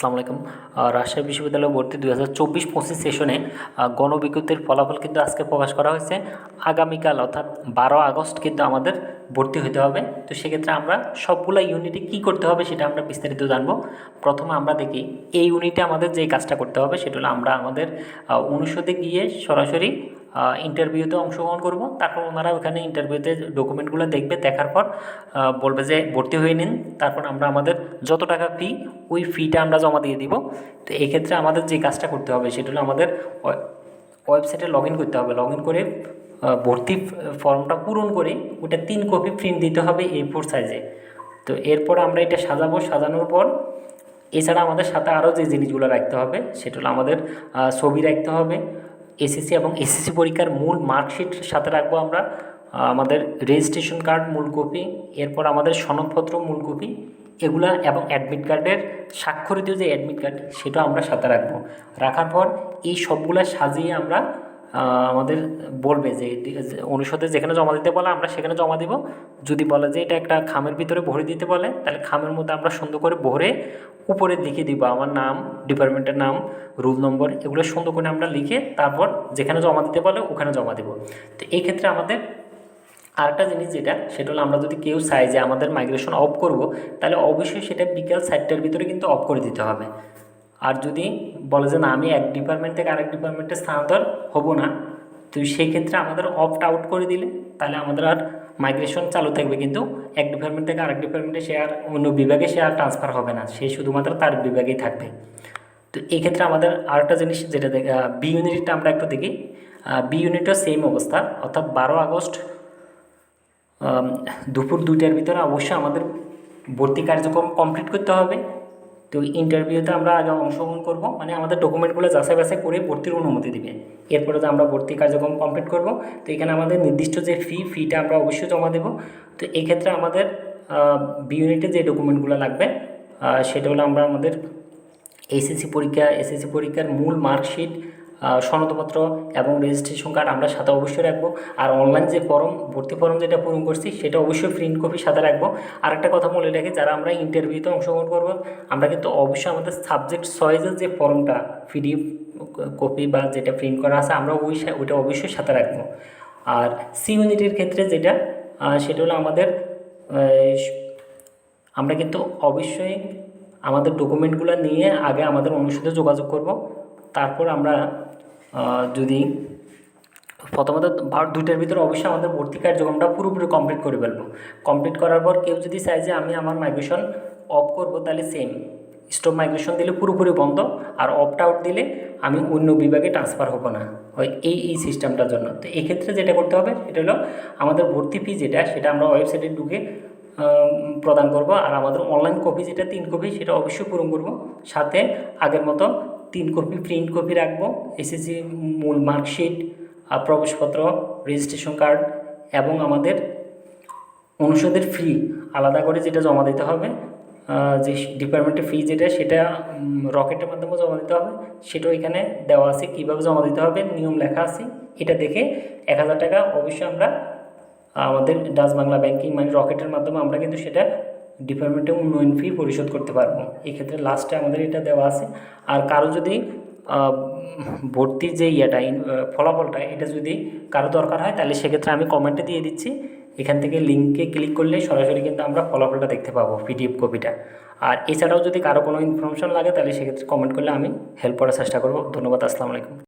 আসসালামু আলাইকুম। রাজশাহী বিশ্ববিদ্যালয় ভর্তি দুই হাজার চব্বিশ পঁচিশ সেশনে গণবিজ্ঞপ্তির ফলাফল কিন্তু আজকে প্রকাশ করা হয়েছে। আগামীকাল অর্থাৎ বারো আগস্ট কিন্তু আমাদের ভর্তি হতে হবে। তো সেক্ষেত্রে আমরা সবগুলা ইউনিটে কী করতে হবে সেটা আমরা বিস্তারিত জানব। প্রথমে আমরা দেখি, এই ইউনিটে আমাদের যে কাজটা করতে হবে সেটা হলো আমরা আমাদের অনুষদে গিয়ে সরাসরি ইন্টারভিউতে অংশগ্রহণ করব। তারপর ওনারা ওখানে ইন্টারভিউতে ডকুমেন্টগুলো দেখবে, দেখার পর বলবে যে ভর্তি হয়ে নিন। তারপর আমরা আমাদের যত টাকা ফি ওই ফিটা আমরা জমা দিয়ে দিব। তো এক্ষেত্রে আমাদের যে কাজটা করতে হবে সেটা হলো আমাদের ওয়েবসাইটে লগ করতে হবে। লগ করে ভর্তি ফর্মটা পূরণ করে ওটা তিন কপি প্রিন্ট দিতে হবে এ ফোর সাইজে তো এরপর আমরা এটা সাজাবো, সাজানোর পর এছাড়া আমাদের সাথে আরও যে জিনিসগুলো রাখতে হবে, সেটা হলো আমাদের ছবি রাখতে হবে এসএসসি এবং এসএসসি পরীক্ষার মূল মার্কশিট সাথে রাখব আমরা আমাদের রেজিস্ট্রেশন কার্ড মূল কপি এরপর আমাদের সনদপত্র মূল কপি এগুলা এবং অ্যাডমিট কার্ডের স্বাক্ষরিত যে অ্যাডমিট কার্ড সেটা আমরা সাথে রাখব। রাখার পর এই সবগুলা সাজিয়ে আমরা আমাদের বলবে যে, অনুষদে যেখানে জমা দিতে বলে, আমরা সেখানে জমা দিব। যদি বলে যে, এটা একটা খামের ভিতরে ভরে দিতে বলে, তাহলে খামের মধ্যে আমরা সুন্দর করে ভরে উপরের দিকে দিব। আমার নাম, ডিপার্টমেন্টের নাম, রুল নম্বর, এগুলো সুন্দর করে আমরা লিখে তারপর যেখানে জমা দিতে বলে, ওখানে জমা দেব। তো এই ক্ষেত্রে আমাদের আরেকটা জিনিস যেটা, সেটা হলো আমরা যদি কেউ চাই যে, আমাদের মাইগ্রেশন অফ করব, তাহলে অবশ্যই সেটা বিকেল সাতটার ভিতরে কিন্তু অফ করে দিতে হবে। আর যদি বলে যে, না, আমি এক ডিপার্টমেন্ট থেকে আরেক ডিপার্টমেন্টে স্থানান্তর হব না, তো সেই ক্ষেত্রে আমাদের অফট আউট করে দিলে তাহলে আমাদের আর মাইগ্রেশন চালু থাকবে। কিন্তু এক ডিপার্টমেন্ট থেকে আরেক ডিপার্টমেন্টে সে আর অন্য বিভাগে সে আর ট্রান্সফার হবে না। সে শুধুমাত্র তার বিভাগেই থাকবে। তো এই ক্ষেত্রে আমাদের আরেকটা জিনিস যেটা বি ইউনিটটা আমরা একটু দেখি। বি ইউনিটও সেম অবস্থা। অর্থাৎ বারো আগস্ট দুপুর দুইটার ভিতরে অবশ্যই আমাদের ভর্তি কার্যক্রম কমপ্লিট করতে হবে। তো ইন্টারভিউতে আমরা আগে অংশগ্রহণ করব মানে আমাদের ডকুমেন্টগুলো যাচাই বাছাই করে ভর্তির অনুমতি দেবে। এরপরে তো আমরা ভর্তি কার্যক্রম কমপ্লিট করব, তো এখানে আমাদের নির্দিষ্ট যে ফি ফিটা আমরা অবশ্যই জমা দেব। তো এক্ষেত্রে ক্ষেত্রে আমাদের বি ইউনিটে যে ডকুমেন্টগুলো লাগবে সেটা হলো আমরা আমাদের এসএসসি পরীক্ষা এসএসসি পরীক্ষার মূল মার্কশিট সনদপত্র এবং রেজিস্ট্রেশন কার্ড আমরা সাথে অবশ্যই রাখব। আর অনলাইন যে ফর্ম ভর্তি ফর্ম যেটা পূরণ করছি, সেটা অবশ্যই প্রিন্ট কপি সাথে রাখব। আর একটা কথা বলে রাখি, যারা আমরা ইন্টারভিউতে অংশগ্রহণ করব, আমরা কিন্তু অবশ্যই আমাদের সাবজেক্ট চয়েসের যে ফর্মটা পিডিএফ কপি বা যেটা প্রিন্ট করা আছে, আমরা ওই ওইটা অবশ্যই সাথে রাখব। আর সি ইউনিটের ক্ষেত্রে যেটা সেটা হলো আমাদের আমরা কিন্তু অবশ্যই আমাদের ডকুমেন্টগুলো নিয়ে আগে আমাদের অনুষদে যোগাযোগ করব। তারপর আমরা যদি প্রথমত দুইটার ভিতরে অবশ্যই আমাদের ভর্তি কার্যক্রমটা পুরোপুরি কমপ্লিট করে ফেলব। কমপ্লিট করার পর কেউ যদি চায় যে আমি আমার মাইগ্রেশন অফ করব, তাহলে সেম স্টপ মাইগ্রেশন দিলে পুরোপুরি বন্ধ, আর অফট আউট দিলে আমি অন্য বিভাগে ট্রান্সফার হব না। ওই, এই এই সিস্টেমটার জন্য। তো এক্ষেত্রে যেটা করতে হবে, সেটা হলো আমাদের ভর্তি ফি যেটা, সেটা আমরা ওয়েবসাইটে ঢুকে প্রদান করব। আর আমাদের অনলাইন কপি যেটা, তিন কপি সেটা অবশ্যই পূরণ করব। সাথে আগের মতো তিন কপি প্রিন্ট কপি রাখব এসএসসি মূল মার্কশিট প্রবেশপত্র রেজিস্ট্রেশন কার্ড এবং আমাদের অনুষদের ফি আলাদা করে যেটা জমা দিতে হবে যে ডিপার্টমেন্টের ফি যেটা, সেটা রকেটের মাধ্যমে জমা দিতে হবে, সেটাও এখানে দেওয়া আছে, কীভাবে জমা দিতে হবে, নিয়ম লেখা আছে, এটা দেখে এক হাজার টাকা অবশ্যই আমরা আমাদের ডাচ বাংলা ব্যাংকিং মানে রকেটের মাধ্যমে আমরা কিন্তু সেটা ডিপার্টমেন্টে উন্নয়ন ফি পরিশোধ করতে পারব। এক্ষেত্রে লাস্টে আমাদের এটা দেওয়া আছে। আর কারও যদি ভর্তির যে ইয়েটা ফলাফলটা, এটা যদি কারও দরকার হয়, তাহলে সেক্ষেত্রে আমি কমেন্টে দিয়ে দিচ্ছি। এখান থেকে লিঙ্কে ক্লিক করলে সরাসরি কিন্তু আমরা ফলাফলটা দেখতে পাবো পিডিএফ কপিটা আর এছাড়াও যদি কারও কোনো ইনফরমেশন লাগে, তাহলে সেক্ষেত্রে কমেন্ট করলে আমি হেল্প করার চেষ্টা করব। ধন্যবাদ, আসসালামু আলাইকুম।